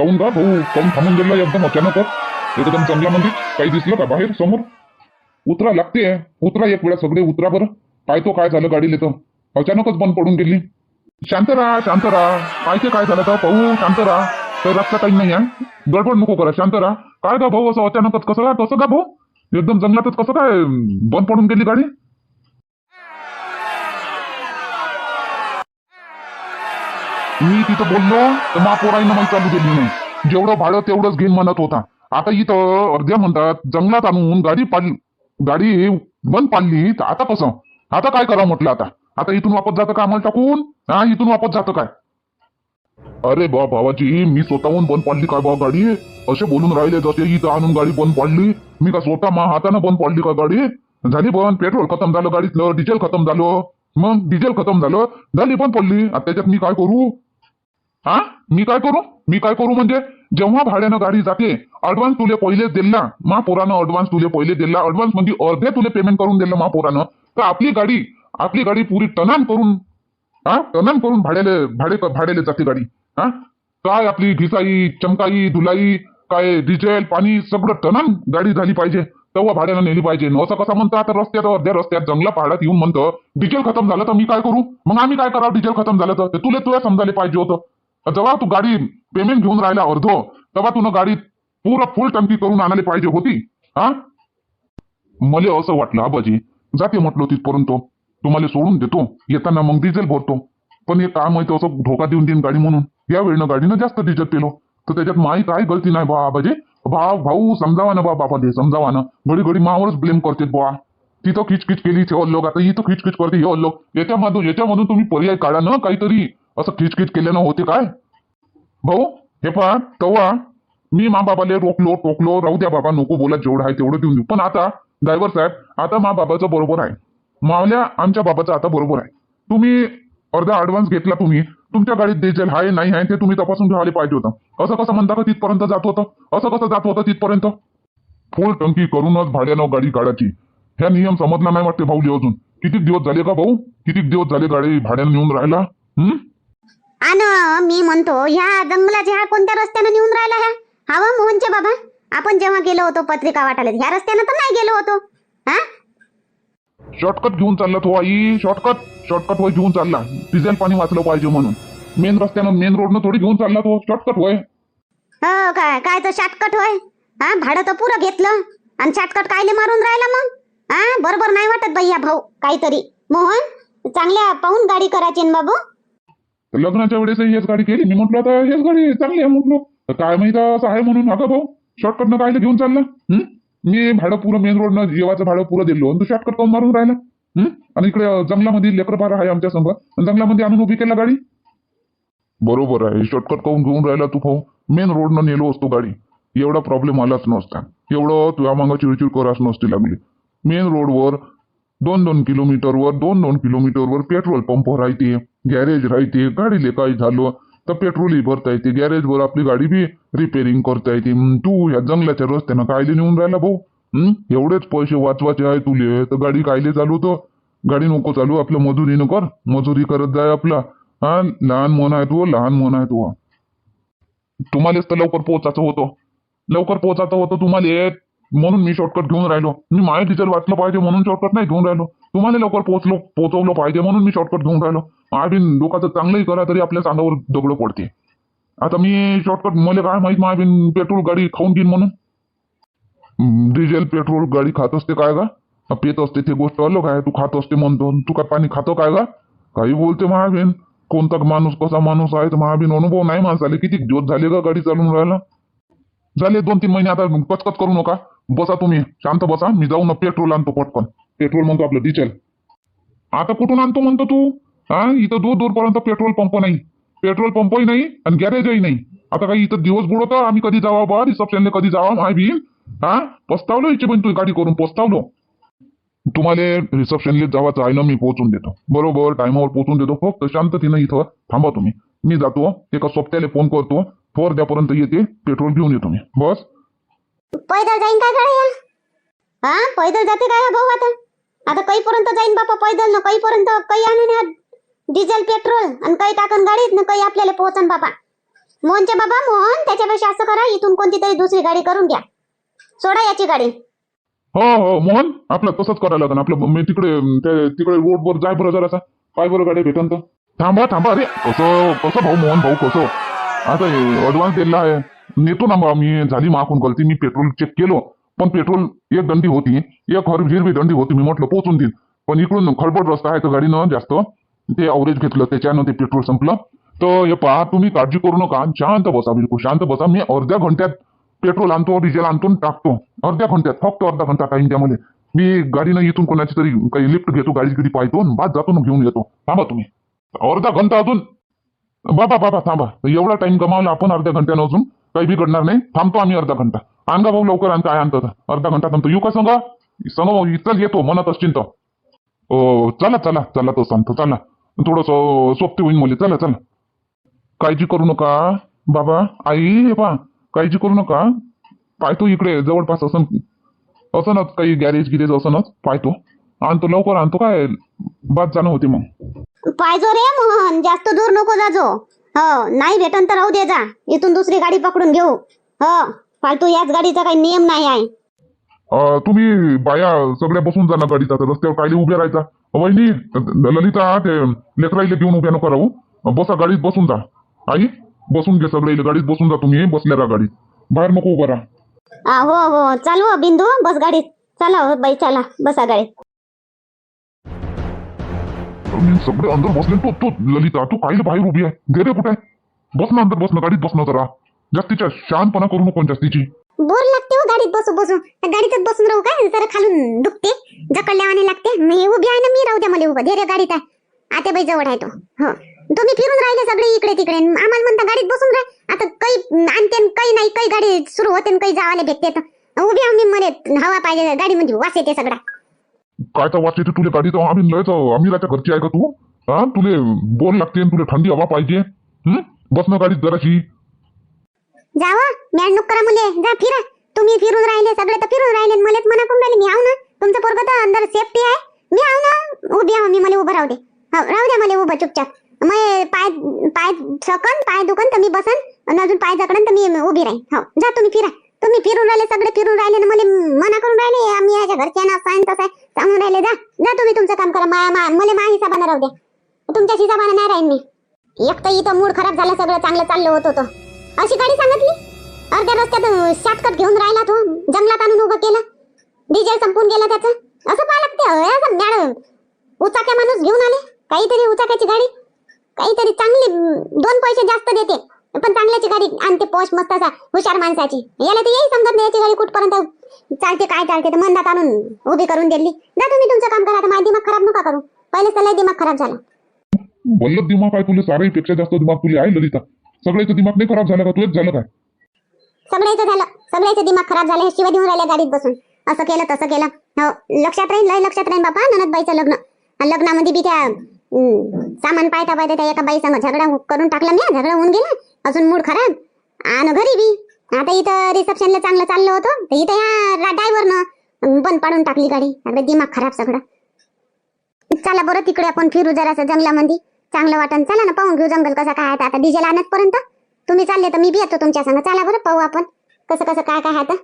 काऊन का भाऊ काऊन थांबून गेला एकदम अचानकच एकदम चांगला म्हणजे काही दिसलं का बाहेर समोर? उतरा लागते. उतरा एक वेळा सगळे उतरा बरं. काय तो काय झालं गाडीला तर. अचानकच बंद पडून गेली. शांत राहा शांत राहा. काय ते काय झालं तर. भाऊ शांत राहा. काही रस्ता काही नाही आहे गडबड नको करा शांत राहा. काय का भाऊ असं अचानकच कसं काय कसं का भाऊ? एकदम जंगलातच कसं काय बंद पडून गेली गाडी? मी तिथं बोललो तर महापोराईनं मग चालू केली नाही. जेवढं भाडं तेवढंच घेईन म्हणत होता. आता इथं अर्ध्या म्हणतात जंगलात आणून गाडी पाडली गाडी बंद पाडली तर आता कसं? आता काय करावं म्हटलं आता? आता इथून वापस जातं का आम्हाला टाकून? हा इथून वापस जातं काय? अरे बा भावाजी मी स्वतःहून बंद पाडली काय बा गाडी? असे बोलून राहिले जसे इथं आणून गाडी बंद पाडली. मी का स्वतः मा हातानं बंद पाडली का गाडी? झाली बंद पेट्रोल खतम झालं गाडीतलं डिझेल खतम झालं. मग डिझेल खतम झालं झाली बंद पडली. आता त्याच्यात मी काय करू? हा? मी काय करू? मी काय करू म्हणजे? जेव्हा भाड्यानं गाडी जाते अडव्हान्स तुले पहिले दिला महापोरानं अडव्हान्स तुले पहिले दिला. अडव्हान्स म्हणजे अर्धे तुले पेमेंट करून दिलं महापोरानं तर आपली गाडी आपली गाडी पुरी टनान करून हा? टनान करून भाड्याले भाडे भाड्याले जाते गाडी. हा? काय आपली घिसाई चमकाई धुलाई काय डिझेल पाणी सगळं टनान गाडी झाली पाहिजे. तेव्हा भाड्यानं नेली पाहिजे. असं कसं म्हणतं आता रस्त्यात अर्ध्या रस्त्यात जंगला पहाडात येऊन म्हणतं डिझेल खतम झालं तर मी काय करू? मग आम्ही काय करावं डिझेल खतम झालं तर? तुला तुला समजायला पाहिजे होतं. जेव्हा तू गाडी पेमेंट घेऊन राहिला अर्धो तेव्हा तुला गाडी पुरा फुल टंकी करून आणायला पाहिजे होती. हा? मला असं वाटलं आबाजी जाते म्हटलं तिथपर्यंत. तुम्हाला सोडून देतो. येताना मग डिझेल भरतो. पण हे काम आहे असं धोका देऊन देईन गाडी म्हणून. या वेळेनं गाडीनं जास्त डिझेल पेलो तर त्याच्यात माही काय गलती नाही बा आबाजी भाव भाऊ समजावा ना बा बाबा दे समजावा ना. घडी घडी मावरच ब्लेम करते बुवा. तिथं खिचखिच केली ते लोक आता इथं खिचखिच करते हे लोक याच्यामधून याच्यामधून तुम्ही पर्याय काढा ना काहीतरी. असं खिचखिच केल्यानं होते काय? भाऊ हे पहा तेव्हा मी मा बाबाले रोखलो टोकलो राहू द्या बाबा नको बोला जेवढं आहे तेवढं देऊन देऊ. पण आता ड्रायव्हर साहेब आता मा बाबाचं बरोबर आहे. मावल्या आमच्या बाबाचं आता बरोबर आहे. तुम्ही अर्धा ऍडव्हान्स घेतला तुम्ही. तुमच्या गाडीत डिझेल आहे नाही आहे ते तुम्ही तपासून ठेवायला पाहिजे होतं. असं कसं म्हणता का तिथपर्यंत जात होतं? असं कसं जात होतं तिथपर्यंत? फुल टंकी करूनच भाड्यानं गाडी काढायची. ह्या नियम समजला नाही वाटते भाऊजी अजून. किती दिवस झाले का भाऊ? किती दिवस झाले गाडी भाड्यानं नेऊन राहिला? हम्म आणि मी म्हणतो ह्या जंगलाच्या ह्या कोणत्या रस्त्यानं नेऊन राहिला ह्या? हवा मोहनचे बाबा? आपण जेव्हा गेलो होतो पत्रिका वाटायला ह्या रस्त्यानं तर नाही गेलो होतो. हा? शॉर्टकट घेऊन चालला तो आई शॉर्टकट? शॉर्टकट वय घेऊन चालला. डिझेल पाणी वाचलं पाहिजे म्हणून. मेन रस्त्यानं मेन रोडनं थोडी घेऊन चालला तो शॉर्टकट वय हो काय काय तर शॉर्टकट होय. हा भाडं तर पुरं घेतलं. आणि शॉर्टकट कायले मारून राहिला मग? हा बरोबर नाही वाटत बाई ह्या भाऊ काहीतरी. मोहन चांगल्या पाहून गाडी करायची ना बाबू. तर लग्नाच्या वेळेस हेच गाडी केली. मी म्हटलं आता हेच गाडी चांगली आहे. म्हटलो तर काय माहीत असं आहे म्हणून. अगं भाऊ शॉर्टकटनं काय घेऊन चालला. मी भाडं पुरं मेन रोडनं जेवाचं भाडं पुरं दिलो आणि तू शॉर्टकट करून मारून राहिला. आणि इकडे जंगलामध्ये लेकर बार आहे आमच्या संघ जंगलामध्ये आणून उभी केला गाडी? बरोबर आहे. शॉर्टकट करून घेऊन राहिला तू भाऊ. मेन रोडनं नेलो असतो गाडी. एवढा प्रॉब्लेम आलाच नसता. एवढं तुझ्या मागं चिडचिड करास नसती लागली. मेन रोडवर दोन दोन किलोमीटरवर दोन दोन किलोमीटरवर पेट्रोल पंप राहते गॅरेज राहते गाडीले काही झालं? तर पेट्रोलही भरता येते गॅरेजवर आपली गाडी बी रिपेअरिंग करता येते. तू ह्या जंगलाच्या रस्त्यानं कायले नेऊन राहिला भाऊ? एवढेच पैसे वाचवायचे आहे तुले तर गाडी कायले चालवतो गाडी नको चालू आपल्या मजुरीनं कर मजुरी करत जाय आपला. हा लहान मन आहे तू लहान मन आहे तू. तुम्हालाच तर लवकर पोहोचायचं होतं. लवकर पोहोचायचं होतं तुम्हाला. म्हणून मी शॉर्टकट घेऊन राहिलो. मी माझ्या टीचर वाचलं पाहिजे म्हणून शॉर्टकट नाही घेऊन राहिलो. तुम्हाला लवकर पोहोचलो पोहोचवलं पाहिजे म्हणून मी शॉर्टकट घेऊन राहिलो. आयबीन लोकांचं चांगलंही करा तरी आपल्या सांगावर दगड पडते. आता मी शॉर्टकट मला काय माहीत माझ्या पेट्रोल गाडी खाऊन घेईन म्हणून? डिझेल पेट्रोल गाडी खात असते काय का पेत असते ते गोष्ट अलग आहे. तू खात असते म्हणतो. तू काय पाणी खातो काय का काही बोलते महाबीन. कोणता माणूस कसा माणूस आहे तर महाबीन अनुभव नाही माणसाले. किती दिवस झाले का गाडी चालून राहिला झाले दोन तीन महिने आता कचकच करू नका. बसा तुम्ही. शांत बसा. मी जाऊन पेट्रोल आणतो पटकन. पेट्रोल म्हणतो आपलं डिझेल. आता कुठून आणतो म्हणतो तू? हा इथं दूर दूरपर्यंत पेट्रोल पंप नाही. पेट्रोल पंपही नाही आणि गॅरेजही नाही. आता काही इथं दिवस बुडवतो आम्ही कधी जावा बा रिसेप्शनला कधी जावा माय बी हा पस्तावलो इथे पण तू गाडी करून पस्तावलो. तुम्हाला रिसेप्शनला जावाचं आहे ना मी पोहोचून देतो. बरोबर टायमावर पोहोचून देतो. फक्त शांततेनं इथं थांबा तुम्ही. मी जातो एका सोबत्याला फोन करतो. फोर द्यापर्यंत येते पेट्रोल घेऊन येतो मी. बस. पैदल जाईन काय गाड्या हा पैदल जाते काय हा भाऊ आता? आता काही पर्यंत जाईन बापा पैदल ना काही पर्यंत काही आणून डिझेल पेट्रोल आणि काही टाकन गाडीत ना काही आपल्याला पोहोचन बापा. मोहनचे बाबा मोहन त्याच्यापेक्षा असं करा इथून कोणती तरी दुसरी गाडी करून घ्या. सोडा याची गाडी. हो हो मोहन आपलं तसंच करायला लागेल. आपलं मी तिकडे ते- तिकडे रोडवर जाय बरं जरासा. काय बरं गाडी भेटन तर. थांबा थांबा अरे कसं कसं भाऊ मोहन भाऊ कसं? आता ऍडव्हान्स दिला आहे. नेतो ना मग मी झाली माकून गलती. मी पेट्रोल चेक केलो. पण पेट्रोल एक दंडी होती. एक हर बी दंडी होती. मी म्हटलं पोचून देईन. पण इकडून खडबड रस्ता आहे तर गाडीनं जास्त ते अवरेज घेतलं. त्याच्यानं ते पेट्रोल संपलं. तर हे पहा तुम्ही काळजी करू नका. शांत बसा बिलकुल शांत बसा. मी अर्ध्या घंट्यात पेट्रोल आणतो डिझेल आणतो टाकतो. अर्ध्या घंट्यात फक्त अर्धा घंटा टाइम त्यामध्ये मी गाडीनं इथून कोणाची तरी काही लिफ्ट घेतो गाडी गिडी पाहतो बाद जातो ना घेऊन येतो. थांबा तुम्ही. अर्धा घंटा अजून. बाबा बाबा थांबा. एवढा टाइम गमावला आपण अर्ध्या घंट्यानं अजून. काही बिघडणार नाही. थांबतो आम्ही अर्धा घंटा. आणगा भाऊ लवकर आणता काय आणतं अर्धा घंटा थांबतो. येऊ का सांगा? सांगा भाऊ चल येतो. मनात असतील तर चला चला चला तो सांगतो चला. थोडस सोपती होईन मुली. चला चला. काळजी करू नका. बाबा आई हे पा काळजी करू नका. पाहतो इकडे जवळपास असं असनच काही गॅरेज गिरेज असनच पाहतो आणतो लवकर आणतो. काय बाद जाणं होते मग. पाहिजो रे मोहन जास्त दूर नको जाजो हो नाही भेटन तर राहू दे जा. इथून दुसरी गाडी पकडून घेऊ. हो फालतू याच गाडीचा काही नियम नाही आहे. अं, तुम्ही बाया सगळ्या बसून जा ना गाडीत आता रस्त्यावर कायले उभ्या राहायचा. वहिनी ललिता ते लेकराईले घेऊन उभ्या नको राहू. बसा गाडीत बसून जा. आई? बसून घे सगळे गाडीत बसून जा तुम्ही बसल्या राहा गाडीत? बाहेर नको उभा राहा. आ, हो हो चालू हो, बिंदू बस गाडीत. चला हो बाई चला बसा गाडीत. मी सगळे अंदर बसले तू तू ललिता तू कायले बाहेर उभी आहे. घे रे कुठे? बस ना अंदर बस ना गाडीत बस ना जरा. जास्तीच्या शांतपणा करू नको जास्तीची. बोर लागते हो गाडीत बसू बसू. त्या गाडीतच बसून राहू काय? जरा खालून दुखते जकडल्यावाने लागते. मी उभी आहे ना मी राहू द्या मला उभं. धैर्य गाडीत आहे. आता बाई जवळ आहे तो. हो. तुम्ही फिरून राहिले सगळे इकडे तिकडे. आम्हाला म्हणता गाडीत बसून राह. आता काही आणते काही नाही काही गाडी सुरू होते काही जावाले भेटते उभी मी मध्ये हवा पाहिजे गाडी म्हणजे वास येते सगळा. काय तर वाटते ते तुला गाडीत? आम्ही लयच अमिराच्या घरची आहे का तू? हा? तुले बोल लागते तुला थंडी हवा पाहिजे? बस ना गाडीत जराशी. जावा मॅड नुक करा मुले. जा फिरा. तुम्ही फिरून राहिले सगळे तर फिरून राहिले न मलेच मना करून राहिले. मी आहो ना? तुमचं पोरग तर अंदर सेफ्टी आहे. मी आहो ना? उभी आहो मी मला उभं राहू दे. हो राहू द्या मला उभं चुपचाप. मग पाय पाय सकन पाय दुखन तर मी बसन आणि अजून पाय जकडन तर मी उभी राहीन. हो जा तुम्ही फिरा. तुम्ही फिरून राहिले सगळे फिरून राहिले ना मला मना करून राहिले आम्ही याच्या घरच्या ना सायन तसं सांगून राहिले जा जा तुम्ही तुमचं काम करा मा- मा- मला मा हिसाबानं राहू द्या. तुमच्या हिसाबानं नाही राहीन मी. एक तर इथं मूड खराब झाला सगळं चांगलं चाललं होत होतं. अशी गाडी सांगितली? अर्ध्या रस्त्यात शॉर्टकट घेऊन राहिला तो जंगलात आणून उभं केलं. डिझेल संपून गेला त्याचं. असं पाहा लागते असं मॅडम उचाक्या माणूस घेऊन आले. काहीतरी उचाक्याची गाडी. काहीतरी चांगली दोन पैसे जास्त देते. पण चांगल्याची गाडी आणते पोश मस्त असा हुशार माणसाची. याला तर यही समजत नाही याची गाडी कुठपर्यंत. चालते काय चालते तर मंदात आणून उभी करून दिली. जा तुम्ही तुमचं काम करा आता माझा दिमाग खराब नका करू. पहिलेच तर लय दिमाग खराब झाला. वल्लभ दिमाग आहे तुला? साराईपेक्षा जास्त दिमाग तुला आहे ललिता. सगळ्याचं दिमाग नाही खराब झाला का तुझंच झालं काय? सगळ्याचं झालं. सगळ्याचं दिमाग खराब झालं हे शिवाय देऊन राहिल्या गाडीत बसून. असं केलं तसं केलं. हो लक्षात राहील लय लक्षात राहील बापा ननदबाईचं लग्न. लग्नामध्ये बी त्या सामान पाहता पाहता त्या एका बाई झगडा करून टाकला मी झगडा होऊन गेला. अजून मूड खराब. आणि घरी बी. आता इथं रिसेप्शनला चांगलं चाललं होतं. तर इथं ह्या ड्रायव्हरनं बंद पाडून टाकली गाडी. अगदी दिमाग खराब सगळं. चला बरं तिकडे आपण फिरू जरासं जंगलामध्ये. चांगलं वाटन चला ना पाहून घेऊ जंगल कसं काय आता. डिझेल आणतपर्यंत तुम्ही चालले तर मी बी येतो तुमच्या संग. चला बरं पाहू आपण कसं कसं काय काय आता.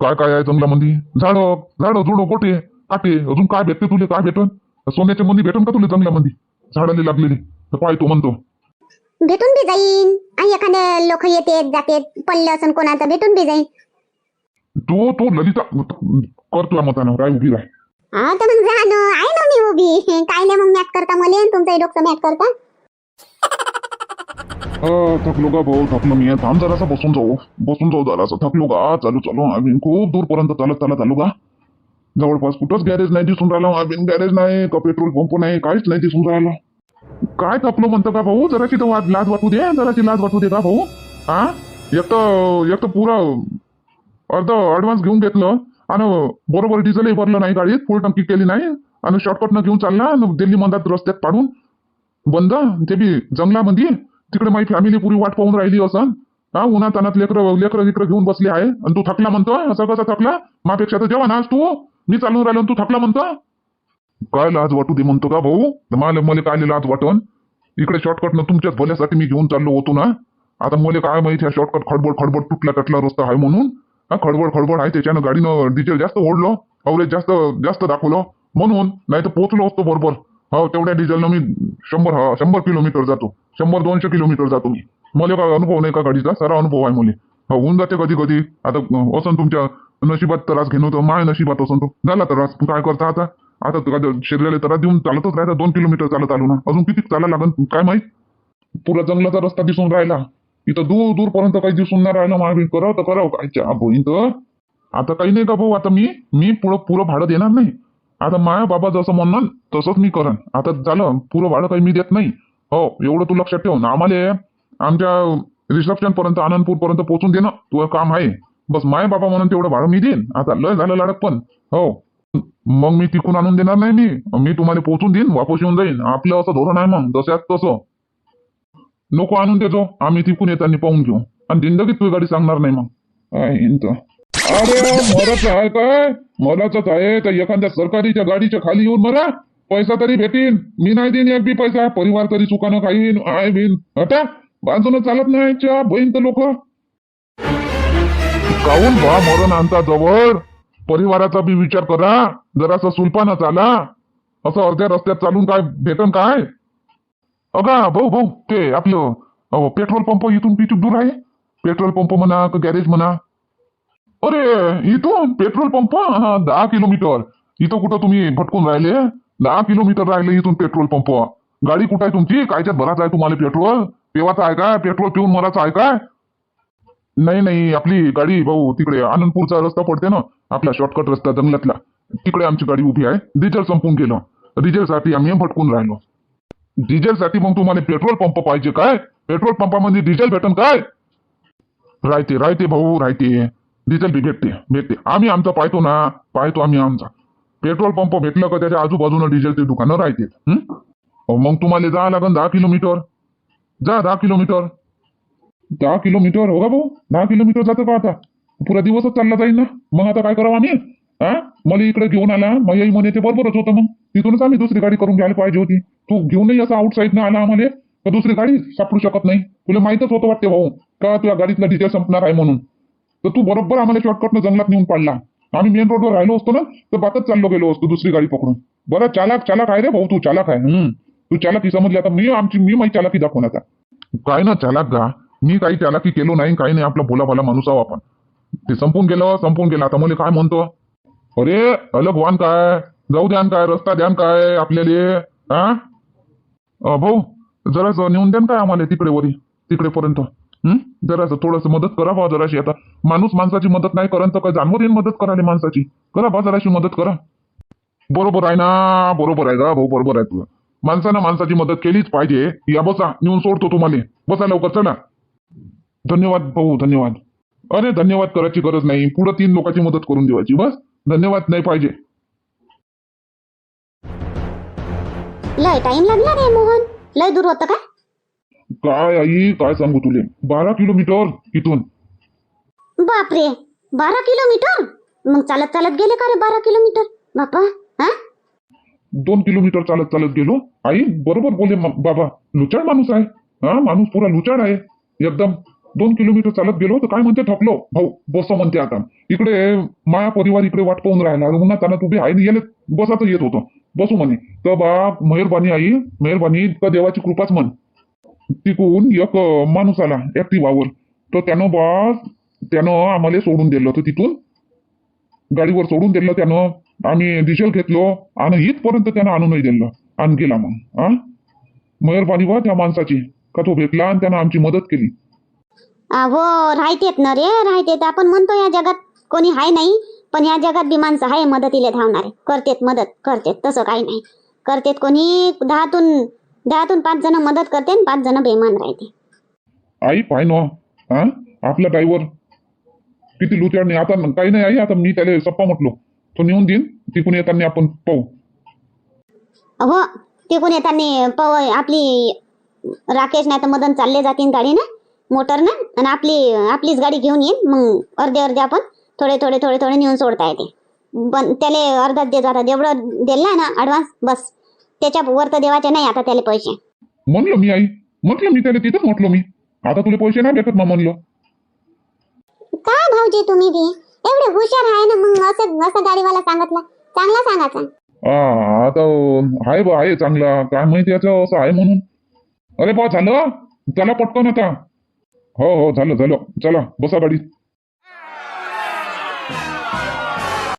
काय काय आहे जंगलामध्ये? झाड झाड झुडं कोठे काटे. अजून काय भेटते तुले? काय भेटन? सोन्याच्या मंदी भेटन का तुला जंगलामध्ये? झाडाले लागलेली. तर पाहतो म्हणतो. भेटून बी जाईन. आणि एखादे लोक येते जाते पडलं असं कोणाचं भेटून बी जाईन. तो तो ललिता कर तुला मतानं. राय उभी राह. हा तर मग जा ना. आहे ना मी उभी. काय नाही मग मॅट करता मला तुमचं डोकं मॅट करता. थकलो का भाऊ थकलो मी. थांब जरासा बसून जाऊ. बसून जाऊ जरासा. थकलो का चालू चालू. आम्ही खूप दूरपर्यंत चालत चालत आलो का जवळपास कुठंच गॅरेज नाही दिसून राहिलं आम्ही गॅरेज नाही का पेट्रोल पंप नाही काहीच नाही दिसून राहिलं. काय थकलो म्हणतो का भाऊ? जराची तर वाद लाज वाटू दे जराची लाज वाटू दे का भाऊ? हा? एक तर एक तर पुरा अर्ध ॲडव्हान्स घेऊन घेतलं आणि बरोबर डिझेलही भरलं नाही गाडीत फुल टंकी केली नाही आणि शॉर्टकटनं घेऊन चालला दिल्ली मंदात रस्त्यात पाडून बंद ते बी जंगलामध्ये तिकडे माझी फॅमिली पुरी वाट पाहून राहिली असं. हा उन्हा तानात लेकर लेकर लेकरं घेऊन बसले आहे आणि तू थकला म्हणतो असं कसा थकला मापेक्षा तर जेव्हा नाच तू. मी चालून राहिलो तू थकला म्हणतो? काय लाज वाटू दे म्हणतो का भाऊ? मला मला काय लाज वाटन? इकडे शॉर्टकट न तुमच्याच भल्यासाठी मी घेऊन चाललो होतो ना? आता मला काय माहिती ह्या शॉर्टकट खडबड खडबड तुटला तटला रस्ता आहे म्हणून? हा खडबड खडबड आहे त्याच्यानं गाडीनं डिझेल जास्त ओढलं अवरेज जास्त जास्त दाखवलं म्हणून नाही तर पोहोचलो असतो बरोबर. हो तेवढ्या डिझेलनं मी शंभर हा शंभर किलोमीटर जातो. शंभर दोनशे किलोमीटर जातो मी. मला काय अनुभव नाही का गाडीचा? सारा अनुभव आहे मुली. हो होऊन जाते कधी कधी आता असं तुमच्या नशिबात त्रास घेणं होतं माय नशिबात असं तो झाला त्रास. तू काय करता आता? आता तुला शिरलेले त्रास देऊन चालतच राहायचा दोन किलोमीटर चालत आलो ना. अजून किती चालायला लागन? काय माहीत? पुरा जंगलाचा रस्ता दिसून राहिला. इथं दूर दूर पर्यंत काही दिसून नाही राहिलं महावीर करावं तर करावं. कायच्या इथं बोईन तर? आता काही नाही का भाऊ? आता मी मी पुढं पुरं भाडं देणार नाही. आता माया बाबा जसं म्हणणार तसंच मी करन आता झालं पुरं भाडं काही मी देत नाही. हो एवढं तू लक्षात ठेव. ना आम्हाला आमच्या रिसेप्शन पर्यंत आनंदपूर पर्यंत पोहोचून देणं तुझं काम आहे. बस माय बाबा म्हणून तेवढं भाडं मी देईन. आता लय झालं लाडक पण. हो. मग मी तिकून आणून देणार नाही मी. मी तुम्हाला पोहोचून देईन वापस येऊन जाईन. आपलं असं धोरण आहे मग जसं तसं. नको आणून देतो. आम्ही तिकून येताना पाहून घेऊ. आणि जिंदगीत तुझी गाडी सांगणार नाही मग. अरे हो, मराच आहे काय? मराच आहे. तर एखाद्या सरकारीच्या गाडीच्या खाली येऊन मरा. पैसा तरी भेटीन. मी नाही देईन एक बी पैसा. परिवार तरी चुकानं खाईन आय बीन आता बाजून चालत नाही च्या बहीण तर लोक. काऊन बा मरण आणता जवळ. परिवाराचा बी विचार करा. जरासा सुलपाना चाला. असं अर्ध्या रस्त्यात चालून काय भेटन काय? अगा भाऊ भाऊ ते आपलं पेट्रोल पंप इथून किती दूर आहे. पेट्रोल पंप म्हणा का गॅरेज म्हणा. अरे इथून पेट्रोल पंप? हा दहा किलोमीटर. इथं कुठं तुम्ही भटकून राहिले? दहा किलोमीटर राहिले इथून पेट्रोल पंप. गाडी कुठं आहे तुमची? कायच्यात भरायचं आहे तुम्हाला पेट्रोल? पेवाचं आहे काय? पेट्रोल पिऊन मराचं आहे काय? नाही नाही आपली गाडी भाऊ तिकडे आनंदपूरचा रस्ता पडते ना आपला शॉर्टकट रस्ता जंगलातला. तिकडे आमची गाडी उभी आहे. डिझेल संपून गेलं. डिझेलसाठी आम्ही भटकून राहिलो. डिझेलसाठी मग तुम्हाला पेट्रोल पंप पाहिजे काय? पेट्रोल पंपामध्ये डिझेल भेटन काय? राहते राहते भाऊ राहते. डिझेल बी भेटते भेटते. आम्ही आमचा पाहतो ना पाहतो आम्ही आमचा. पेट्रोल पंप भेटलं का त्याच्या आजूबाजूला डिझेलची दुकानं राहते मग तुम्हाला जा लागन दहा किलोमीटर. जा दहा किलोमीटर. दहा किलोमीटर हो का भाऊ? दहा किलोमीटर जातो का आता? पुरा दिवसच चालला जाईल ना? मग आता काय करावं आम्ही? हा? मला इकडे घेऊन आला मग म्हणे ते बरोबरच होतं मग. तिथूनच आम्ही दुसरी गाडी करून घ्यायला पाहिजे होती. तू घेऊनही असं आउटसाईड ना आला आम्हाला तर दुसरी गाडी सापडू शकत नाही. तुला माहितच होतं वाटते भाऊ का तुझ्या गाडीतला डिझेल संपणार आहे म्हणून. तर तू बरोबर आम्हाला शॉर्टकटनं जंगलात नेऊन पाडला. आम्ही मेन रोडवर राहिलो असतो ना तर बातच चाललो गेलो असतो दुसरी गाडी पकडून. बरं चालक चालक आहे रे भाऊ तू चालक आहे. तू तू चालकी समजली आता मी आमची मी माझी चालकी दाखवून आता. काय ना चालक गा? मी काही चालाकी केलो नाही काही नाही आपला भोला भाला माणूस आहो आपण. ते संपून गेलं संपून गेलं. आता मला काय म्हणतो? अरे अलग वान काय? जाऊ द्यान काय? रस्ता द्यान काय आपल्याला? हा भाऊ जरासं नेऊन द्यान काय आम्हाला तिकडे वरी तिकडे पर्यंत? जरासं थोडस मदत करा बा जराशी. आता माणूस माणसाची मदत नाही करण तर काय जानवर येईन मदत करायला माणसाची. करा बा जराशी मदत करा. बरोबर आहे ना बरोबर आहे का भाऊ बरोबर आहे तुझं. माणसानं माणसाची मदत केलीच पाहिजे. या बसा नेऊन सोडतो तुम्हाला. बसा लवकर चला. धन्यवाद भाऊ धन्यवाद. अरे धन्यवाद करायची गरज नाही. पुढे तीन लोकांची मदत करून देवायची बस. धन्यवाद नाही पाहिजे. लय टाइम लागला रे मोहन. लय दूर होतं का? काय आई काय सांगू तुले? बारा किलोमीटर इथून. बापरे. बारा किलोमीटर? मग चालत चालत गेले का रे बारा किलोमीटर? बापा हा? दोन किलोमीटर चालत चालत गेलो. आई बरोबर बोले म- बाबा लुचाड माणूस आहे. हा माणूस पुरा लुचाड आहे. एकदम. दोन किलोमीटर चालत गेलो तर काय म्हणते थकलो भाऊ बस म्हणते आता. इकडे माया परिवार इकडे वाट पाहून राहिला. उन्हा तानात उभे आहे गेले बसाच येत होतो. बसू म्हणे. तर बा मेहरबानी आई मेहरबानी तर देवाची कृपाच म्हण. तिकून एक माणूस आला ऍक्टिव्हावर तर त्यानं बा त्यानं आम्हाला सोडून दिलं. तर तिथून गाडीवर सोडून दिलं त्यानं. आम्ही डिझेल घेतलो आणि इथपर्यंत त्यानं आणून नाही दिलं. आणि गेला मग हा मेहरबानी बा त्या माणसाची. का तो भेटला आणि त्यानं आमची मदत केली. हो राहतेत ना रे राहतेत. आपण म्हणतो या जगात कोणी हाय नाही पण या जगात बी माणसं आहे मदतीला धावणारे. करतेत मदत करतेत तसं काही नाही. करतेत कोणी दहातून दहातून पाच जण मदत करते आणि पाच जण बेमान राहते. आई पाय ना. हा? आपला ड्रायव्हर किती लुचाड नाही आता काही नाही आई आता मी त्याला सप्पा म्हटलो. तो नेऊन देईन तिकून येताना आपण पाहू. हो तिकून येताना पव आपली राकेश नाही तर मदन चालले जातील गाडीनं मोटरनं आणि आपली आपलीच गाडी घेऊन येईन मग अर्धे अर्धे आपण थोडे थोडे थोडे थोडे नेऊन सोडता येते. पण त्याला अर्धाच दे जातात एवढं दिला ना ॲडव्हान्स बस. त्याच्या वर तर देवाचे नाही आता त्याला पैसे. म्हणलं मी आई. म्हटलं मी त्याला तिथंच म्हटलो मी. आता तुला पैसे नाही भेटत मग म्हणलं. काय भाऊजी तुम्ही बी? एवढे हुशार आहे ना मग असं असं गाडीवाला सांगितलं. चांगला सांगायचा. हा आता आहे बा आहे चांगला. काय माहिती याचं असं आहे म्हणून. अरे बा झालं. चला पटकन आता. हो हो झालं झालं. चला बसा गाडी